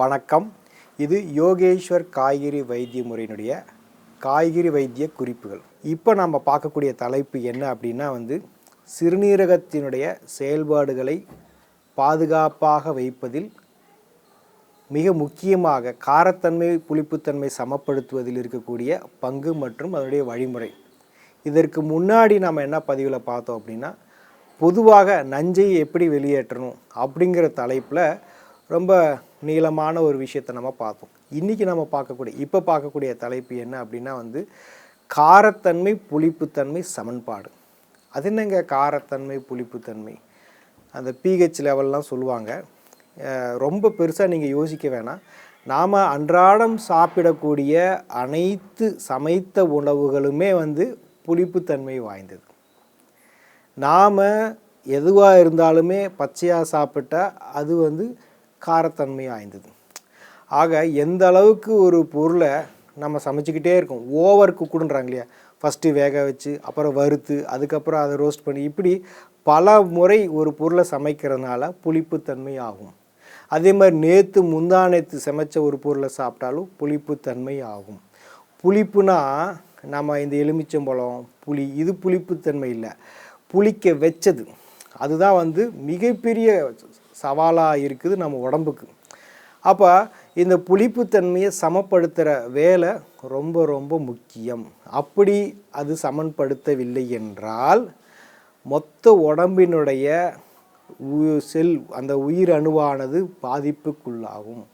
வணக்கம். இது யோகேஸ்வர் காய்கறி வைத்திய முறையினுடைய காய்கறி வைத்திய குறிப்புகள். இப்போ நம்ம பார்க்கக்கூடிய தலைப்பு என்ன அப்படின்னா வந்து சிறுநீரகத்தினுடைய செயல்பாடுகளை பாதுகாப்பாக வைப்பதில் மிக முக்கியமாக காரத்தன்மை புளிப்புத்தன்மை சமப்படுத்துவதில் இருக்கக்கூடிய பங்கு மற்றும் அதனுடைய வழிமுறை. இதற்கு முன்னாடி நம்ம என்ன பதிவில் பார்த்தோம் அப்படின்னா பொதுவாக நஞ்சை எப்படி வெளியேற்றணும் அப்படிங்கிற தலைப்பில் ரொம்ப நீளமான ஒரு விஷயத்தை நம்ம பார்த்தோம். இன்றைக்கி நம்ம பார்க்கக்கூடிய இப்போ பார்க்கக்கூடிய தலைப்பு என்ன அப்படின்னா வந்து காரத்தன்மை புளிப்புத்தன்மை சமன்பாடு. அது என்னங்க காரத்தன்மை புளிப்புத்தன்மை? அந்த பிஹெச் லெவல்லாம் சொல்லுவாங்க. ரொம்ப பெருசாக நீங்கள் யோசிக்க வேணாம். நாம் அன்றாடம் சாப்பிடக்கூடிய அனைத்து சமைத்த உணவுகளுமே வந்து புளிப்புத்தன்மை வாய்ந்தது. நாம் எதுவாக இருந்தாலுமே பச்சையாக சாப்பிட்டா அது வந்து காரத்தன்மை வாய்ந்தது. ஆக எந்த அளவுக்கு ஒரு பொருளை நம்ம சமைச்சிக்கிட்டே இருக்கோம் ஓவர் குக்குடுன்றாங்க இல்லையா? ஃபஸ்ட்டு வேக வச்சு அப்புறம் வறுத்து அதுக்கப்புறம் அதை ரோஸ்ட் பண்ணி இப்படி பல முறை ஒரு பொருளை சமைக்கிறதுனால புளிப்புத்தன்மை ஆகும். அதே மாதிரி நேற்று முந்தா நேற்று சமைச்ச ஒரு பொருளை சாப்பிட்டாலும் புளிப்புத்தன்மை ஆகும். புளிப்புனா நம்ம இந்த எலுமிச்சம்பழம் புளி இது புளிப்புத்தன்மை இல்லை. புளிக்க வச்சது. அதுதான் வந்து மிகப்பெரிய சவாலாக இருக்குது நம்ம உடம்புக்கு. அப்போ இந்த புளிப்புத்தன்மையை சமப்படுத்துகிற வேலை ரொம்ப ரொம்ப முக்கியம். அப்படி அது சமன்படுத்தவில்லை என்றால் மொத்த உடம்பினுடைய உ- செல் அந்த உயிர் அணுவானது பாதிப்புக்குள்ளாகும்.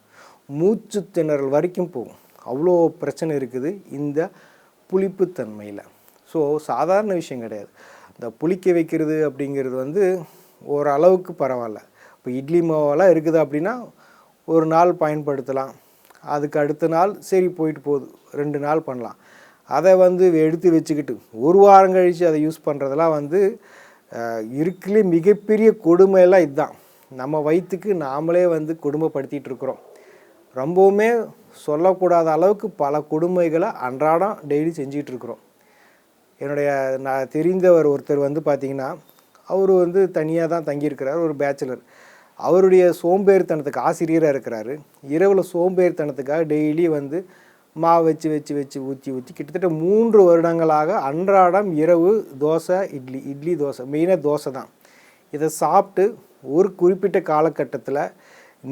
மூச்சு திணறல் வரைக்கும் போகும். அவ்வளோ பிரச்சனை இருக்குது இந்த புளிப்புத்தன்மையில். ஸோ சாதாரண விஷயம் கிடையாது. இந்த புளிக்க வைக்கிறது அப்படிங்கிறது வந்து ஓரளவுக்கு பரவாயில்ல. இப்போ இட்லி மாவெல்லாம் இருக்குது அப்படின்னா ஒரு நாள் பயன்படுத்தலாம். அதுக்கு அடுத்த நாள் சரி போயிட்டு போகுது. ரெண்டு நாள் பண்ணலாம். அதை வந்து எடுத்து வச்சுக்கிட்டு ஒரு வாரம் கழித்து அதை யூஸ் பண்ணுறதெல்லாம் வந்து இருக்கிலே மிகப்பெரிய கொடுமையெல்லாம் இதுதான். நம்ம வயிற்றுக்கு நாமளே வந்து கொடுமைப்படுத்திகிட்டு இருக்கிறோம். ரொம்பவுமே சொல்லக்கூடாத அளவுக்கு பல கொடுமைகளை அன்றாடம் டெய்லி செஞ்சிகிட்டு இருக்கிறோம். என்னுடைய நான் தெரிந்தவர் ஒருத்தர் வந்து பார்த்திங்கன்னா அவர் வந்து தனியாக தான் தங்கியிருக்கிறார். ஒரு பேச்சுலர் அவருடைய சோம்பேறித்தனத்துக்கு ஆசிரியராக இருக்கிறாரு. இரவில் சோம்பேறித்தனத்துக்காக டெய்லி வந்து மாவு வச்சு வச்சு வச்சு ஊற்றி ஊற்றி கிட்டத்தட்ட மூன்று வருடங்களாக அன்றாடம் இரவு தோசை இட்லி இட்லி தோசை மெயினாக தோசை தான். இதை சாப்பிட்டு ஒரு குறிப்பிட்ட காலகட்டத்தில்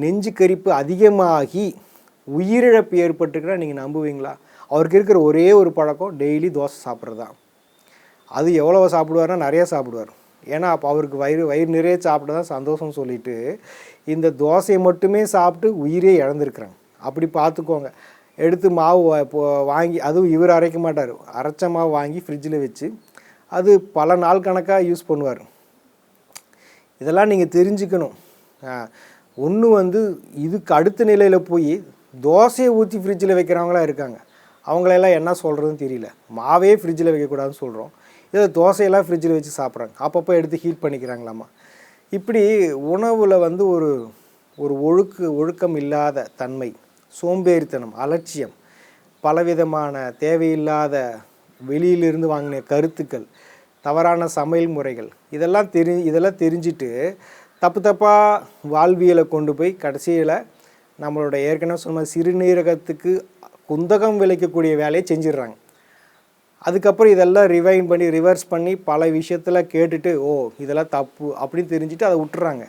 நெஞ்சு கரிப்பு அதிகமாகி உயிரிழப்பு ஏற்பட்டுருக்குன்னா நீங்கள் நம்புவீங்களா? அவருக்கு இருக்கிற ஒரே ஒரு பழக்கம் டெய்லி தோசை சாப்பிட்றது தான். அது எவ்வளோ சாப்பிடுவாருன்னா நிறையா சாப்பிடுவார். ஏன்னா அப்போ அவருக்கு வயிறு வயிறு நிறைய சாப்பிட்டு தான் சந்தோஷம் சொல்லிட்டு இந்த தோசையை மட்டுமே சாப்பிட்டு உயிரே இழந்திருக்கிறாங்க. அப்படி பார்த்துக்கோங்க. எடுத்து மாவு இப்போ வாங்கி அதுவும் இவர் அரைக்க மாட்டார். அரைச்ச மாவு வாங்கி ஃப்ரிட்ஜில் வச்சு அது பல நாள் கணக்காக யூஸ் பண்ணுவார். இதெல்லாம் நீங்கள் தெரிஞ்சுக்கணும். ஒன்று வந்து இதுக்கு அடுத்த நிலையில் போய் தோசையை ஊற்றி ஃப்ரிட்ஜில் வைக்கிறவங்களாம் இருக்காங்க. அவங்களெல்லாம் என்ன சொல்கிறதுன்னு தெரியல. மாவே ஃப்ரிட்ஜில் வைக்கக்கூடாதுன்னு சொல்கிறோம் ஏதோ தோசையெல்லாம் ஃப்ரிட்ஜில் வச்சு சாப்பிட்றாங்க. அப்பப்போ எடுத்து ஹீட் பண்ணிக்கிறாங்களாமா. இப்படி உணவில் வந்து ஒரு ஒரு ஒழுக்கு ஒழுக்கம் இல்லாத தன்மை சோம்பேறித்தனம் அலட்சியம் பலவிதமான தேவையில்லாத வெளியிலிருந்து வாங்கின கருத்துக்கள் தவறான சமையல் முறைகள் இதெல்லாம் தெரி இதெல்லாம் தெரிஞ்சுட்டு தப்பு தப்பாக வாழ்வியலை கொண்டு போய் கடைசியில் நம்மளோட ஏற்கனவே சொன்ன சிறுநீரகத்துக்கு குந்தகம் விளைக்கக்கூடிய வேலையை செஞ்சிடுறாங்க. அதுக்கப்புறம் இதெல்லாம் ரிவைன் பண்ணி ரிவர்ஸ் பண்ணி பல விஷயத்தில் கேட்டுட்டு ஓ இதெல்லாம் தப்பு அப்படின்னு தெரிஞ்சுட்டு அதை விட்டுறாங்க.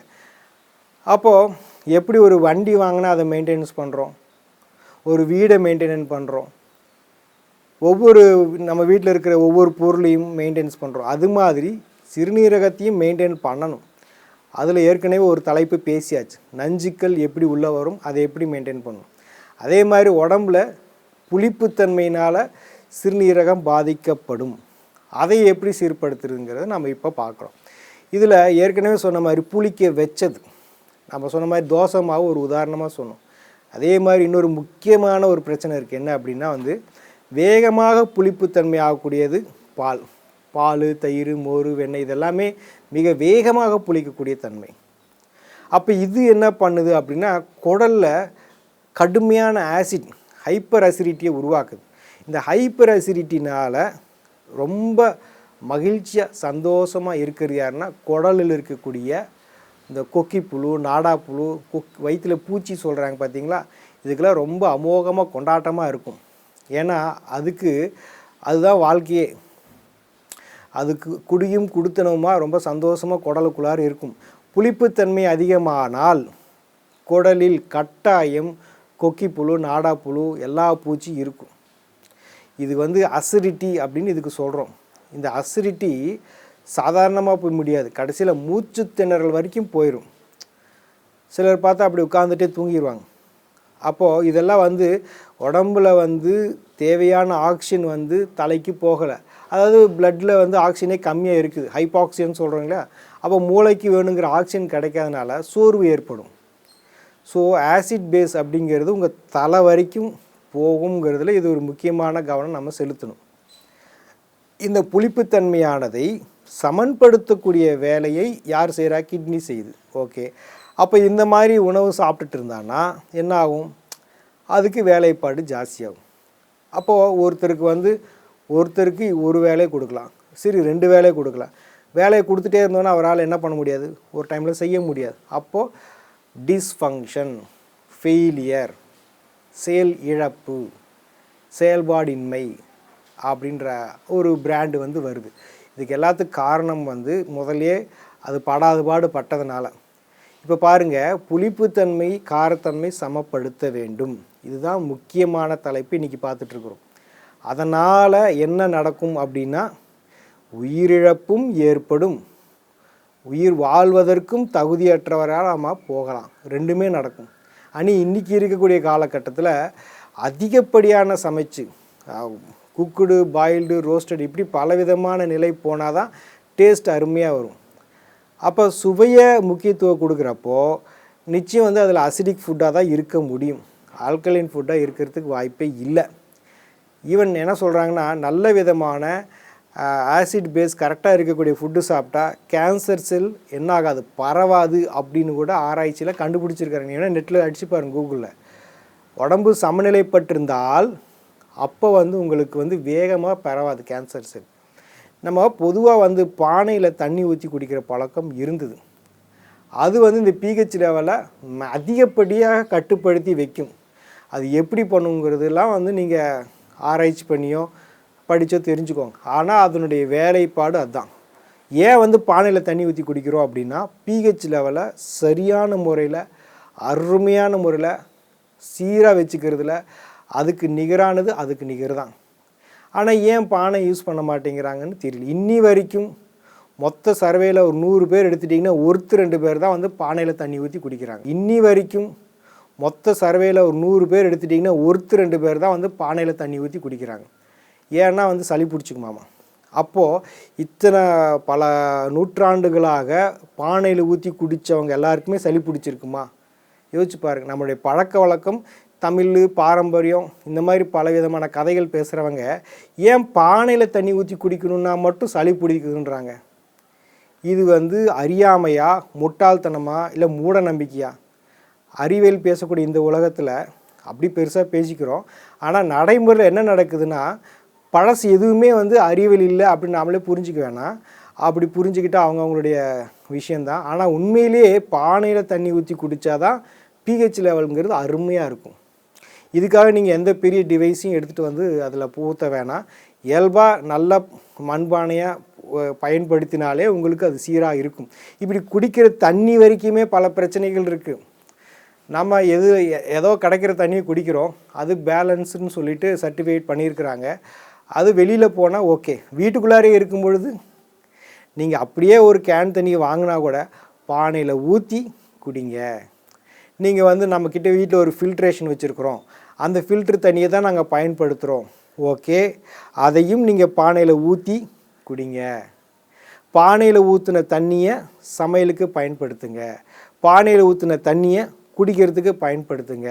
அப்போது எப்படி ஒரு வண்டி வாங்கினா அதை மெயின்டெனன்ஸ் பண்ணுறோம் ஒரு வீடை மெயின்டெனன் பண்ணுறோம் ஒவ்வொரு நம்ம வீட்டில் இருக்கிற ஒவ்வொரு பொருளையும் மெயின்டெனன்ஸ் பண்ணுறோம் அது மாதிரி சிறுநீரகத்தையும் மெயின்டைன் பண்ணணும். அதில் ஏற்கனவே ஒரு தலைப்பு பேசியாச்சு. நஞ்சுக்கள் எப்படி உள்ளே வரும் அதை எப்படி மெயின்டைன் பண்ணணும் அதே மாதிரி உடம்புல புளிப்புத்தன்மையினால் சிறுநீரகம் பாதிக்கப்படும். அதை எப்படி சீர்படுத்துறதுங்கிறத நம்ம இப்போ பார்க்குறோம் இதில் ஏற்கனவே சொன்ன மாதிரி புளிக்க வச்சது. நம்ம சொன்ன மாதிரி தோசை மாவு ஒரு உதாரணமாக சொன்னோம். அதே மாதிரி இன்னொரு முக்கியமான ஒரு பிரச்சனை இருக்குது என்ன அப்படின்னா வந்து வேகமாக புளிப்புத்தன்மை ஆகக்கூடியது பால். பால் தயிர் மோர் வெண்ணெய் இதெல்லாமே மிக வேகமாக புளிக்கக்கூடிய தன்மை. அப்போ இது என்ன பண்ணுது அப்படின்னா குடலில் கடுமையான ஆசிட் ஹைப்பர் அசிடிட்டியை உருவாக்குது. இந்த ஹைப்பர் அசிடிட்டினால் ரொம்ப மகிழ்ச்சியாக சந்தோஷமாக இருக்கிறது யாருன்னா குடலில் இருக்கக்கூடிய இந்த கொக்கி புழு நாடா புழு கொக் வயிற்றில் பூச்சி சொல்கிறாங்க பார்த்தீங்களா இதுக்கெல்லாம் ரொம்ப அமோகமாக கொண்டாட்டமாக இருக்கும். ஏன்னா அதுக்கு அதுதான் வாழ்க்கையே. அதுக்கு குடியும் குடுத்தனவுமா ரொம்ப சந்தோஷமாக குடலுக்குள்ளார இருக்கும். புளிப்புத்தன்மை அதிகமானால் குடலில் கட்டாயம் கொக்கி புழு நாடா புழு எல்லா பூச்சி இருக்கும். இது வந்து அசிடிட்டி அப்படின்னு இதுக்கு சொல்கிறோம் இந்த அசிடிட்டி சாதாரணமாக போய் முடியாது. கடைசியில் மூச்சு திணறல் வரைக்கும் போயிடும் சிலர் பார்த்தா அப்படி உட்காந்துட்டே தூங்கிடுவாங்க அப்போது இதெல்லாம் வந்து உடம்புல வந்து தேவையான ஆக்சிஜன் வந்து தலைக்கு போகலை. அதாவது பிளட்டில் வந்து ஆக்சிஜனே கம்மியாக இருக்குது. ஹைப்பாக்சிஜன் சொல்கிறாங்களா அப்போ மூளைக்கு வேணுங்கிற ஆக்சிஜன் கிடைக்காதனால சோர்வு ஏற்படும். ஸோ ஆசிட் பேஸ் அப்படிங்கிறது உங்கள் தலை வரைக்கும் போகுங்கிறதுல இது ஒரு முக்கியமான கவனம் நம்ம செலுத்தணும். இந்த புளிப்புத்தன்மையானதை சமன்படுத்தக்கூடிய வேலையை யார் செய்கிறா கிட்னி செய்யுது ஓகே. அப்போ இந்த மாதிரி உணவு சாப்பிட்டுட்டு இருந்தான்னா என்ன ஆகும்? அதுக்கு வேலைப்பாடு ஜாஸ்தியாகும். அப்போது ஒருத்தருக்கு வந்து ஒருத்தருக்கு ஒரு வேலையை கொடுக்கலாம். சரி ரெண்டு வேலையை கொடுக்கலாம். வேலையை கொடுத்துட்டே இருந்தோன்னா அவரால் என்ன பண்ண முடியாது? ஒரு டைமில் செய்ய முடியாது. அப்போது டிஸ்ஃபங்க்ஷன் ஃபெயிலியர் செயல் இழப்பு செயல்பாடின்மை அப்படின்ற ஒரு பிராண்டு வந்து வருது. இதுக்கு எல்லாத்துக்கும் காரணம் வந்து முதலே அது படாது பாடு பட்டதுனால. இப்போ பாருங்கள் புளிப்புத்தன்மை காரத்தன்மை சமப்படுத்த வேண்டும். இதுதான் முக்கியமான தலைப்பு இன்றைக்கி பார்த்துட்ருக்குறோம் அதனால் என்ன நடக்கும் அப்படின்னா உயிரிழப்பும் ஏற்படும். உயிர் வாழ்வதற்கும் தகுதியற்றவராக நாம் போகலாம். ரெண்டுமே நடக்கும். அனி இன்றைக்கி இருக்கக்கூடிய காலகட்டத்தில் அதிகப்படியான சமைச்சு குக்குடு பாயில்டு ரோஸ்டட் இப்படி பலவிதமான நிலை போனால் தான் டேஸ்ட் அருமையாக வரும். அப்போ சுவையை முக்கியத்துவம் கொடுக்குறப்போ நிச்சயம் வந்து அதில் அசிடிக் ஃபுட்டாக தான் இருக்க முடியும். ஆல்கலைன் ஃபுட்டாக இருக்கிறதுக்கு வாய்ப்பே இல்லை. ஈவன் என்ன சொல்கிறாங்கன்னா நல்ல விதமான ஆசிட் பேஸ் கரெக்டாக இருக்கக்கூடிய ஃபுட்டு சாப்பிட்டா கேன்சர் செல் என்ன ஆகாது பரவாது அப்படின்னு கூட ஆராய்ச்சியில் கண்டுபிடிச்சிருக்காங்க ஏன்னா நெட்டில் அடிச்சு பாருங்க கூகுளில் உடம்பு சமநிலைப்பட்டிருந்தால் அப்போ வந்து உங்களுக்கு வந்து வேகமாக பரவாது கேன்சர் செல் நம்ம பொதுவாக வந்து பானையில் தண்ணி ஊற்றி குடிக்கிற பழக்கம் இருந்தது. அது வந்து இந்த பிஹெச் லெவலை அதிகப்படியாக கட்டுப்படுத்தி வைக்கும். அது எப்படி பண்ணுங்கிறதுலாம் வந்து நீங்கள் ஆராய்ச்சி பண்ணியோ படித்தோ தெரிஞ்சுக்கோங்க. ஆனால் அதனுடைய வேலைப்பாடு அதுதான் ஏன் வந்து பானையில் தண்ணி ஊற்றி குடிக்கிறோம் அப்படின்னா பிஹெச் லெவலை சரியான முறையில் அருமையான முறையில் சீராக வச்சுக்கிறதுல அதுக்கு நிகரானது அதுக்கு நிகர் தான் ஆனால் ஏன் பானை யூஸ் பண்ண மாட்டேங்கிறாங்கன்னு தெரியல. இன்னி வரைக்கும் மொத்த சர்வேயில் ஒரு நூறு பேர் எடுத்துட்டிங்கன்னா ஒருத்தர் ரெண்டு பேர் தான் வந்து பானையில் தண்ணி ஊற்றி குடிக்கிறாங்க. இன்னி வரைக்கும் மொத்த சர்வேயில் ஒரு நூறு பேர் எடுத்துட்டிங்கன்னா ஒருத்தர் ரெண்டு பேர் தான் வந்து பானையில் தண்ணி ஊற்றி குடிக்கிறாங்க. ஏன்னா வந்து சளி பிடிச்சிக்குமாமா அப்போது இத்தனை பல நூற்றாண்டுகளாக பானையில் ஊற்றி குடித்தவங்க எல்லாருக்குமே சளி பிடிச்சிருக்குமா? யோசிச்சு பாருங்க. நம்மளுடைய பழக்க வழக்கம் தமிழ் பாரம்பரியம் இந்த மாதிரி பல விதமான கதைகள் பேசுகிறவங்க ஏன் பானையில் தண்ணி ஊற்றி குடிக்கணுன்னா மட்டும் சளி பிடிக்குதுன்றாங்க? இது வந்து அறியாமையா முட்டாள்தனமா இல்லை மூட நம்பிக்கையா? அறிவியல் பேசக்கூடிய இந்த உலகத்தில் அப்படி பெருசாக பேசிக்கிறோம். ஆனால் நடைமுறையில் என்ன நடக்குதுன்னா பழசு எதுவுமே வந்து அறிவியல் இல்லை அப்படின்னு நாமளே புரிஞ்சிக்க வேணாம். அப்படி புரிஞ்சுக்கிட்டால் அவங்க அவங்களுடைய விஷயந்தான் ஆனால் உண்மையிலேயே பானையில் தண்ணி ஊற்றி குடித்தாதான் பிஹெச் லெவலுங்கிறது அருமையாக இருக்கும். இதுக்காக நீங்கள் எந்த பெரிய டிவைஸையும் எடுத்துகிட்டு வந்து அதில் பூத்த வேணாம். இயல்பாக நல்ல மண்பானையாக பயன்படுத்தினாலே உங்களுக்கு அது சீராக இருக்கும். இப்படி குடிக்கிற தண்ணி வரைக்குமே பல பிரச்சனைகள் இருக்குது நம்ம எது ஏதோ கிடைக்கிற தண்ணியை குடிக்கிறோம். அது பேலன்ஸுன்னு சொல்லிட்டு சர்டிஃபிகேட் பண்ணியிருக்கிறாங்க. அது வெளியில் போனால் ஓகே. வீட்டுக்குள்ளாரே இருக்கும் பொழுது நீங்கள் அப்படியே ஒரு கேன் தண்ணியை வாங்கினா கூட பானையில் ஊற்றி குடிங்க. நீங்கள் வந்து நம்மக்கிட்ட வீட்டில் ஒரு ஃபில்ட்ரேஷன் வச்சுருக்குறோம். அந்த ஃபில்ட்ரு தண்ணியை தான் நாங்கள் பயன்படுத்துகிறோம் ஓகே. அதையும் நீங்கள் பானையில் ஊற்றி குடிங்க. பானையில் ஊற்றின தண்ணியை சமையலுக்கு பயன்படுத்துங்க. பானையில் ஊற்றின தண்ணியை குடிக்கிறதுக்கு பயன்படுத்துங்க.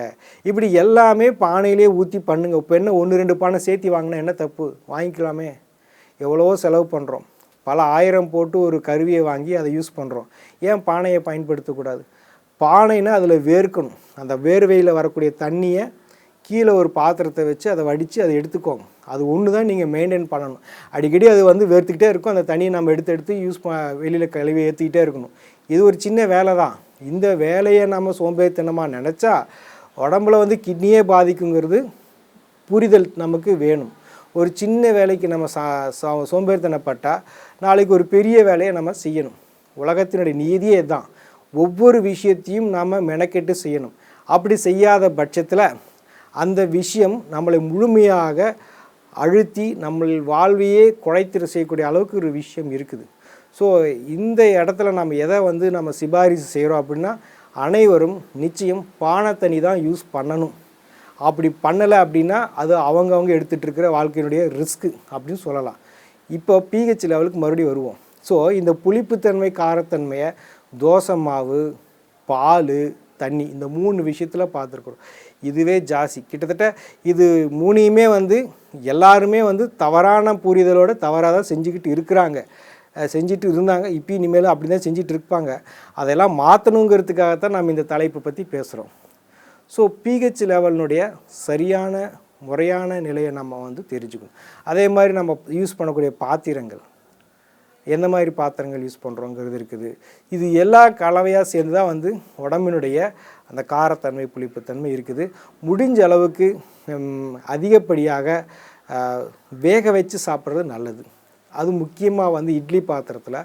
இப்படி எல்லாமே பானையிலே ஊற்றி பண்ணுங்க. இப்போ என்ன ஒன்று ரெண்டு பானை சேர்த்தி வாங்கினா என்ன தப்பு? வாங்கிக்கலாமே. எவ்வளவோ செலவு பண்ணுறோம் பல ஆயிரம் போட்டு ஒரு கருவியை வாங்கி அதை யூஸ் பண்ணுறோம் ஏன் பானையை பயன்படுத்தக்கூடாது? பானைனா அதில் வேர்க்கணும். அந்த வேர்வையில் வரக்கூடிய தண்ணியை கீழே ஒரு பாத்திரத்தை வச்சு அதை வடித்து அதை எடுத்துக்கோங்க. அது ஒன்று தான் நீங்கள் மெயின்டைன் பண்ணணும். அடிக்கடி அது வந்து வேர்த்துக்கிட்டே இருக்கும். அந்த தண்ணியை நம்ம எடுத்து எடுத்து யூஸ் ப வெளியில் கழுவி ஏற்றிக்கிட்டே இருக்கணும். இது ஒரு சின்ன வேலை தான் இந்த வேலையை நம்ம சோம்பேறித்தனமாக நினச்சா உடம்புல வந்து கிட்னியே பாதிக்குங்கிறது புரிதல் நமக்கு வேணும். ஒரு சின்ன வேலைக்கு நம்ம சா சோம்பேறித்தனப்பட்டால் நாளைக்கு ஒரு பெரிய வேலையை நம்ம செய்யணும். உலகத்தினுடைய நீதியே தான் ஒவ்வொரு விஷயத்தையும் நாம் மெனக்கெட்டு செய்யணும். அப்படி செய்யாத பட்சத்தில் அந்த விஷயம் நம்மளை முழுமையாக அழுத்தி நம்ம வாழ்வையே குழைத்திர செய்யக்கூடிய அளவுக்கு ஒரு விஷயம் இருக்குது. ஸோ இந்த இடத்துல நம்ம எதை வந்து நம்ம சிபாரிசு செய்கிறோம் அப்படின்னா அனைவரும் நிச்சயம் பானத்தண்ணி தான் யூஸ் பண்ணணும். அப்படி பண்ணலை அப்படின்னா அது அவங்கவுங்க எடுத்துகிட்டு இருக்கிற வாழ்க்கையினுடைய ரிஸ்க்கு அப்படின்னு சொல்லலாம். இப்போ பிஹெச் லெவலுக்கு மறுபடியும் வருவோம். ஸோ இந்த புளிப்புத்தன்மை காரத்தன்மையை தோசை மாவு பால் தண்ணி இந்த மூணு விஷயத்தில் பார்த்துருக்குறோம். இதுவே ஜாஸ்தி. கிட்டத்தட்ட இது மூணையுமே வந்து எல்லாருமே வந்து தவறான புரிதலோடு தவறாக தான் செஞ்சுக்கிட்டு இருக்கிறாங்க. செஞ்சுட்டு இருந்தாங்க. இப்போ இனிமேல் அப்படி தான் செஞ்சுட்டு இருப்பாங்க. அதெல்லாம் மாற்றணுங்கிறதுக்காகத்தான் நம்ம இந்த தலைப்பை பற்றி பேசுகிறோம் ஸோ பிஹெச் லெவலினுடைய சரியான முறையான நிலையை நம்ம வந்து தெரிஞ்சுக்கணும். அதே மாதிரி நம்ம யூஸ் பண்ணக்கூடிய பாத்திரங்கள். எந்த மாதிரி பாத்திரங்கள் யூஸ் பண்ணுறோங்கிறது இருக்குது. இது எல்லா கலவையாக சேர்ந்து தான் வந்து உடம்பினுடைய அந்த காரத்தன்மை புளிப்புத்தன்மை இருக்குது. முடிஞ்ச அளவுக்கு அதிகப்படியாக வேக வச்சு சாப்பிட்றது நல்லது. அது முக்கியமாக வந்து இட்லி பாத்திரத்தில்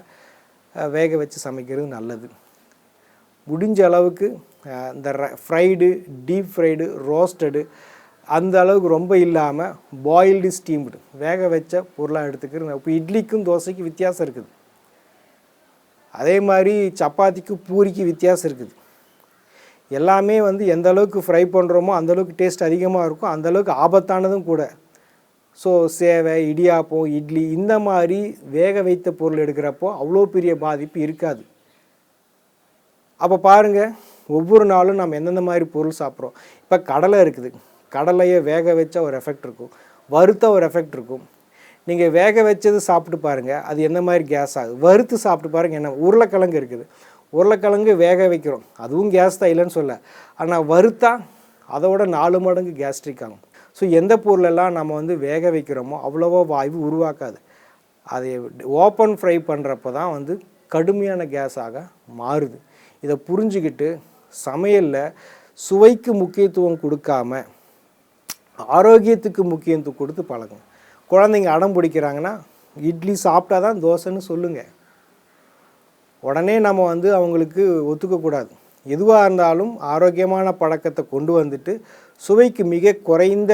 வேக வச்சு சமைக்கிறது நல்லது. முடிஞ்ச அளவுக்கு இந்த ஃப்ரைடு டீப் ஃப்ரைடு ரோஸ்டடு அந்த அளவுக்கு ரொம்ப இல்லாமல் பாயில்டு ஸ்டீம்டு வேக வச்ச பொருளாக எடுத்துக்கிறது. இப்போ இட்லிக்கும் தோசைக்கும் வித்தியாசம் இருக்குது. அதே மாதிரி சப்பாத்திக்கு பூரிக்கு வித்தியாசம் இருக்குது. எல்லாமே வந்து எந்த அளவுக்கு ஃப்ரை பண்ணுறோமோ அந்தளவுக்கு டேஸ்ட் அதிகமாக இருக்கும். அந்தளவுக்கு ஆபத்தானதும் கூட. ஸோ சேவை இடியாப்பம் இட்லி இந்த மாதிரி வேக வைத்த பொருள் எடுக்கிறப்போ அவ்வளோ பெரிய பாதிப்பு இருக்காது. அப்போ பாருங்கள் ஒவ்வொரு நாளும் நம்ம எந்தெந்த மாதிரி பொருள் சாப்பிட்றோம். இப்போ கடலை இருக்குது. கடலையை வேக வச்சா ஒரு எஃபெக்ட் இருக்கும். வறுத்த ஒரு எஃபெக்ட் இருக்கும். நீங்கள் வேக வச்சது சாப்பிட்டு பாருங்கள் அது எந்த மாதிரி கேஸ் ஆகுது? வறுத்து சாப்பிட்டு பாருங்கள் என்ன உருளைக்கிழங்கு இருக்குது. உருளைக்கிழங்கு வேக வைக்கிறோம். அதுவும் கேஸ் தான் இல்லைன்னு சொல்ல. ஆனால் வறுத்தா அதோட நாலு மடங்கு கேஸ்ட்ரிக் ஆகும். ஸோ எந்த பொருளெல்லாம் நம்ம வந்து வேக வைக்கிறோமோ அவ்வளவோ வாய்வு உருவாக்காது. அதை ஓப்பன் ஃப்ரை பண்ணுறப்ப தான் வந்து கடுமையான கேஸாக மாறுது. இதை புரிஞ்சுக்கிட்டு சமையலில் சுவைக்கு முக்கியத்துவம் கொடுக்காம ஆரோக்கியத்துக்கு முக்கியத்துவம் கொடுத்து பழகும் குழந்தைங்க அடம் பிடிக்கிறாங்கன்னா இட்லி சாப்பிட்டா தான் தோசைன்னு சொல்லுங்கள் உடனே நம்ம வந்து அவங்களுக்கு ஒத்துக்கக்கூடாது. எதுவாக இருந்தாலும் ஆரோக்கியமான பழக்கத்தை கொண்டு வந்துட்டு சுவைக்கு மிக குறைந்த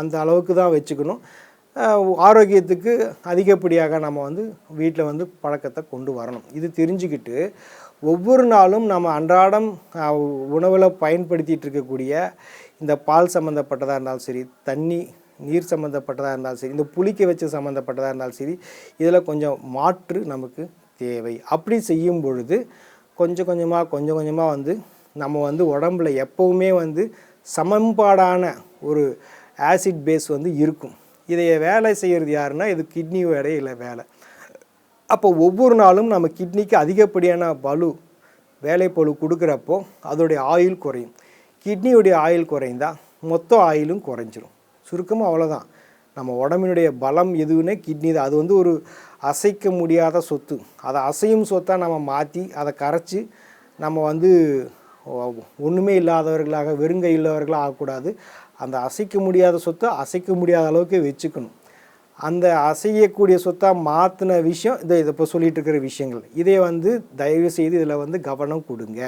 அந்த அளவுக்கு தான் வச்சுக்கணும். ஆரோக்கியத்துக்கு அதிகப்படியாக நம்ம வந்து வீட்டில் வந்து பழக்கத்தை கொண்டு வரணும். இது தெரிஞ்சுக்கிட்டு ஒவ்வொரு நாளும் நம்ம அன்றாடம் உணவில் பயன்படுத்திகிட்டு இருக்கக்கூடிய இந்த பால் சம்மந்தப்பட்டதாக இருந்தாலும் சரி தண்ணி நீர் சம்மந்தப்பட்டதாக இருந்தாலும் சரி இந்த புளிக்க வச்சு சம்மந்தப்பட்டதாக இருந்தாலும் சரி இதில் கொஞ்சம் மாற்று நமக்கு தேவை. அப்படி செய்யும் பொழுது கொஞ்சம் கொஞ்சமாக கொஞ்சம் கொஞ்சமாக வந்து நம்ம வந்து உடம்புல எப்போவுமே வந்து சமன்பாடான ஒரு ஆசிட் பேஸ் வந்து இருக்கும். இதை வேலை செய்கிறது யாருன்னா இது கிட்னி வேலையில் வேலை. அப்போ ஒவ்வொரு நாளும் நம்ம கிட்னிக்கு அதிகப்படியான பலு வேலை பலு கொடுக்குறப்போ அதோடைய ஆயுள் குறையும். கிட்னியுடைய ஆயுள் குறைந்தால் மொத்த ஆயிலும் குறைஞ்சிரும். சுருக்கமாக அவ்வளோதான் நம்ம உடம்பினுடைய பலம் எதுவுன்னே கிட்னி தான். அது வந்து ஒரு அசைக்க முடியாத சொத்து. அதை அசையும் சொத்தாக நம்ம மாற்றி அதை கரைச்சி நம்ம வந்து ஒன்றுமே இல்லாதவர்களாக வெறுங்கை இல்லாதவர்களாக ஆகக்கூடாது. அந்த அசைக்க முடியாத சொத்தை அசைக்க முடியாத அளவுக்கு வச்சுக்கணும். அந்த அசையக்கூடிய சொத்தாக மாற்றின விஷயம் இதை இதை இப்போ சொல்லிகிட்டு இருக்கிற விஷயங்கள். இதை வந்து தயவு செய்து இதில் வந்து கவனம் கொடுங்க.